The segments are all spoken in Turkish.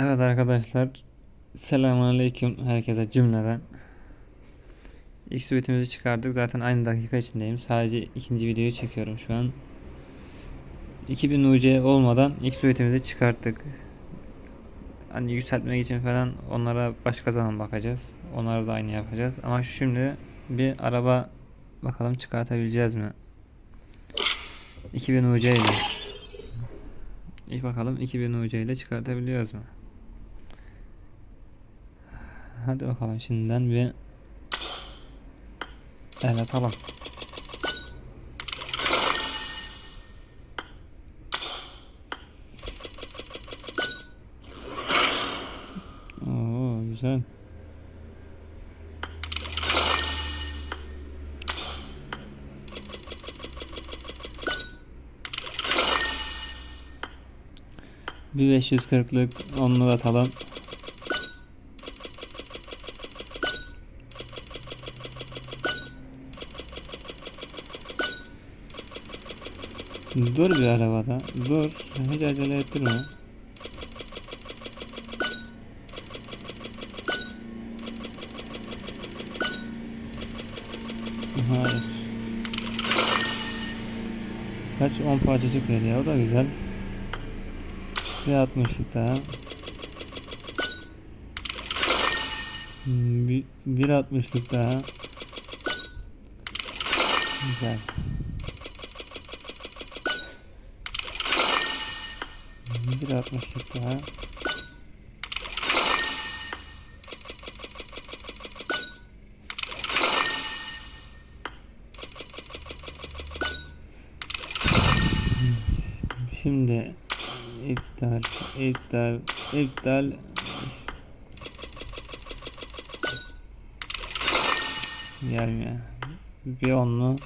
Evet arkadaşlar. Selamünaleyküm herkese cümleden. İlk suitimizi çıkardık. Zaten aynı dakika içindeyim. Sadece ikinci videoyu çekiyorum şu an. 2000 UC olmadan ilk suitimizi çıkarttık. Hani yükseltmek için falan onlara başka zaman bakacağız. Onları da aynı yapacağız. Ama şimdi bir araba bakalım çıkartabileceğiz mi? 2000 UC ile. İlk bakalım 2000 UC ile çıkartabiliyoruz mu? Hadi bakalım şimdiden bir el atalım. Oo güzel. Bir 540'lık onlu atalım. Dur bir arabada. Dur. Hiç acele ettirme. Hayır. Kaç 10 parçacık veriyor. O da güzel. Bir 60'lık daha. Hmm, Bir, bir 60'lık daha. Güzel. Bir 60'lık daha. Şimdi iptal, iptal, iptal. Gelmiyor. Bir onlu.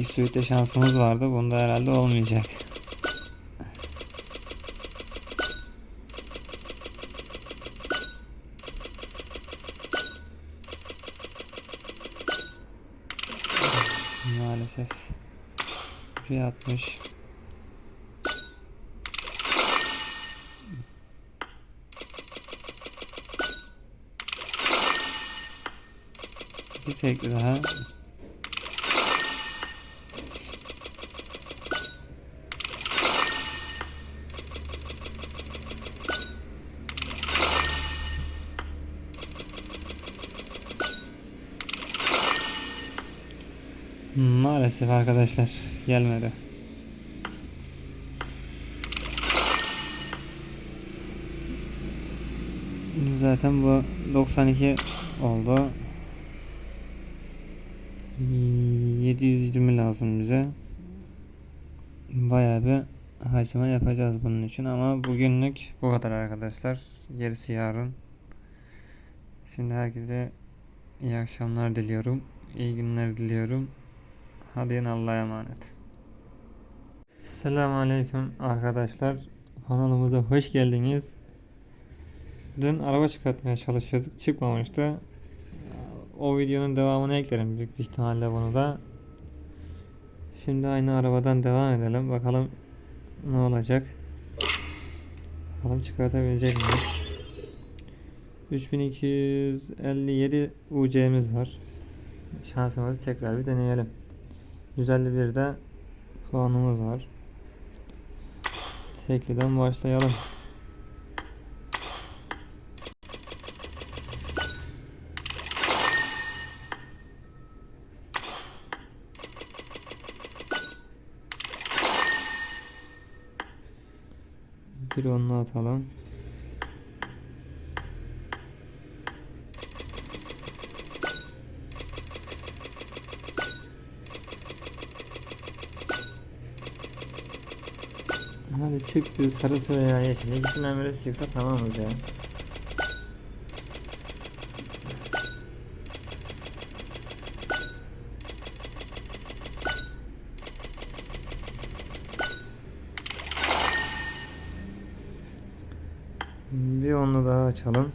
İlk suite şansımız vardı. Bunda herhalde olmayacak. Maalesef. Bir 60. Bir tek daha. Maalesef arkadaşlar gelmedi. Zaten bu 92 oldu. 720 lazım bize. Bayağı bir harcama yapacağız bunun için ama bugünlük bu kadar arkadaşlar. Gerisi yarın. Şimdi herkese iyi akşamlar diliyorum. İyi günler diliyorum. Hadi yine Allah'a emanet. Selamünaleyküm arkadaşlar. Kanalımıza hoş geldiniz. Dün araba çıkartmaya çalışıyorduk. Çıkmamıştı. O videonun devamını eklerim büyük bir ihtimalle bunu da. Şimdi aynı arabadan devam edelim. Bakalım ne olacak. Bakalım çıkartabilecek miyiz? 3257 UC'miz var. Şansımızı tekrar bir deneyelim. 151 de puanımız var. Tekliden başlayalım. Bir onlu atalım. Hadi çık bir sarısı veya yeşil. İkisinden birisi çıksa tamamız ya. Bir onu daha açalım.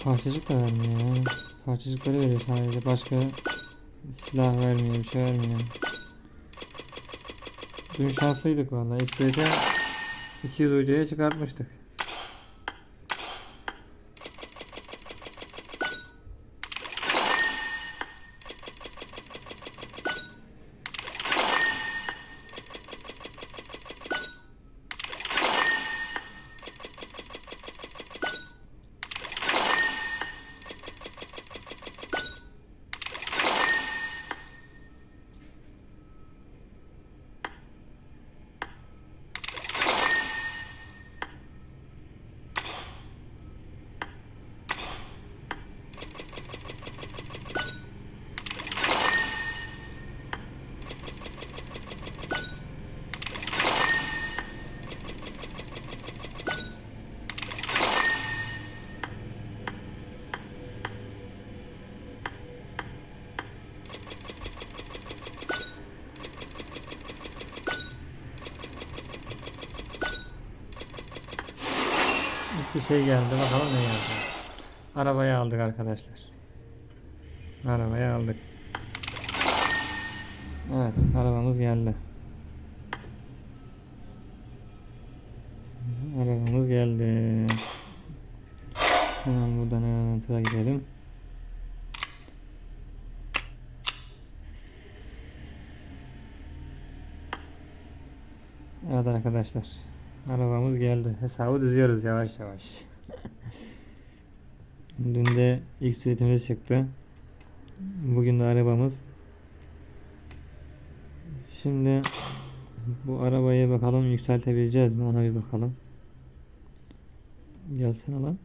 Parçacık da vermiyor ya. Parçacıkları veriyor sadece. Başka silah vermiyor, bir şey vermiyor. Dün şanslıydık vallahi. XP'de 200 ucuya çıkartmıştık. Şey geldi. Bakalım ne geldi. Arabayı aldık arkadaşlar. Arabayı aldık. Evet, arabamız geldi. Arabamız geldi. Hemen buradan hemen tıra gidelim. Evet arkadaşlar. Arabamız geldi. Hesabı düzüyoruz yavaş yavaş. Dün de ilk üretimiz çıktı. Bugün de arabamız. Şimdi bu arabayı bakalım yükseltebileceğiz mi ona bir bakalım. Gelsene lan.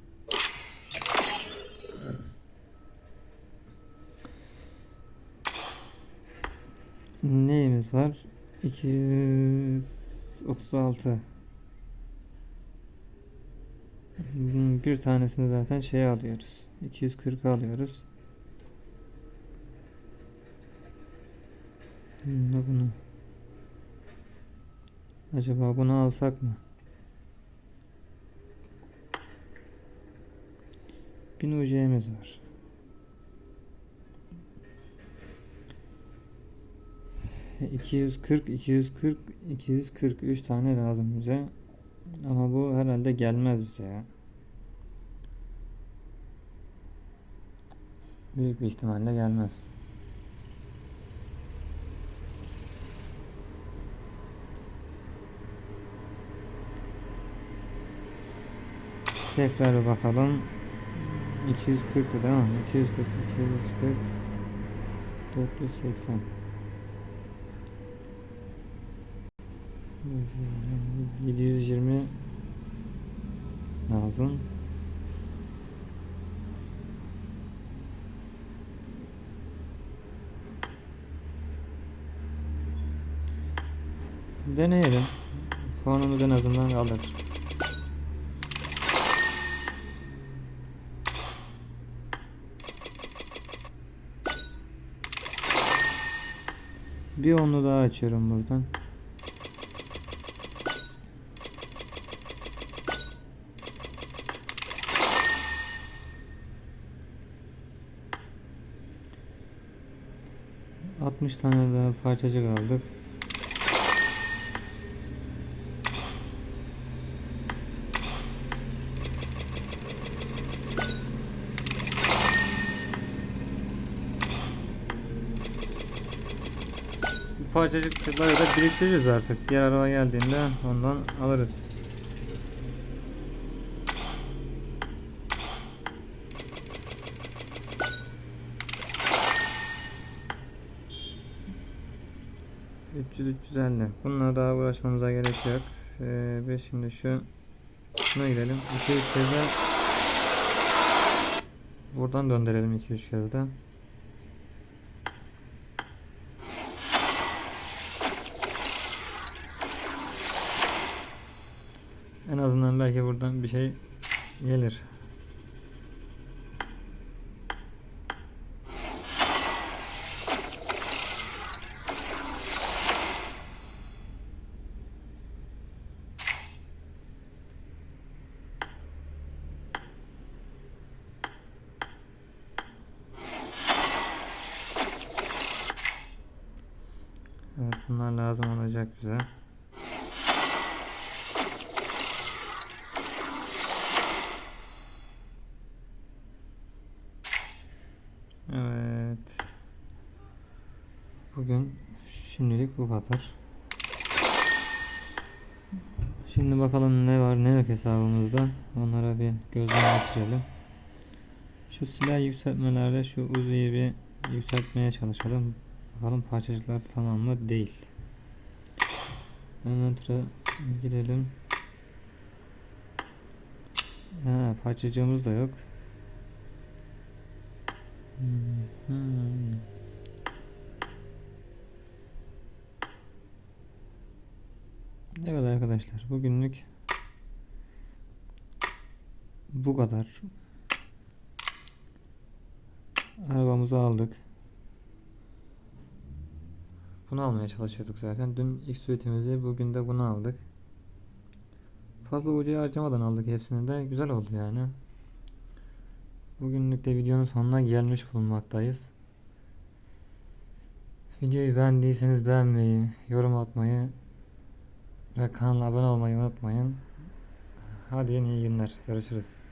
Neyimiz var? 236 Bir tanesini zaten şey alıyoruz. 240 alıyoruz. Bunu da bunu. Acaba bunu alsak mı? 1000 UC'miz var. E, 240, 240, 240 3 tane lazım bize. Ama bu herhalde gelmez bize ya. Büyük bir ihtimalle gelmez. Tekrar bakalım. 240 değil mi? 240, 240, 480. 720 lazım. Deneyelim. Puanımız en azından kalır. Bir onu daha açıyorum buradan. Altmış tane daha parçacık aldık. Bu parçacıkları da biriktireceğiz artık. Diğer araba geldiğinde ondan alırız. Üç yüz, üç yüz elli. Bununla daha uğraşmamıza gerek yok. Ee, biz şimdi şu şuna gidelim. 200 kez de buradan döndürelim 200 kez de. En azından belki buradan bir şey gelir. Bunlar lazım olacak bize. Evet. Bugün şimdilik bu kadar. Şimdi bakalım ne var ne yok hesabımızda. Onlara bir gözden geçirelim. Şu silah yükseltmelerde şu Uzi'yi bir yükseltmeye çalışalım. Bakalım parçacıklar tamam mı? Değil. Inventor'a girelim. Ha, parçacığımız da yok. Hmm. Evet arkadaşlar bugünlük bu kadar. Arabamızı aldık. Bunu almaya çalışıyorduk zaten. Dün ilk suitimizi bugün de bunu aldık. Fazla ucuya harcamadan aldık hepsini de. Güzel oldu yani. Bugünlük de videonun sonuna gelmiş bulunmaktayız. Videoyu beğendiyseniz beğenmeyi, yorum atmayı ve kanala abone olmayı unutmayın. Hadi iyi günler. Görüşürüz.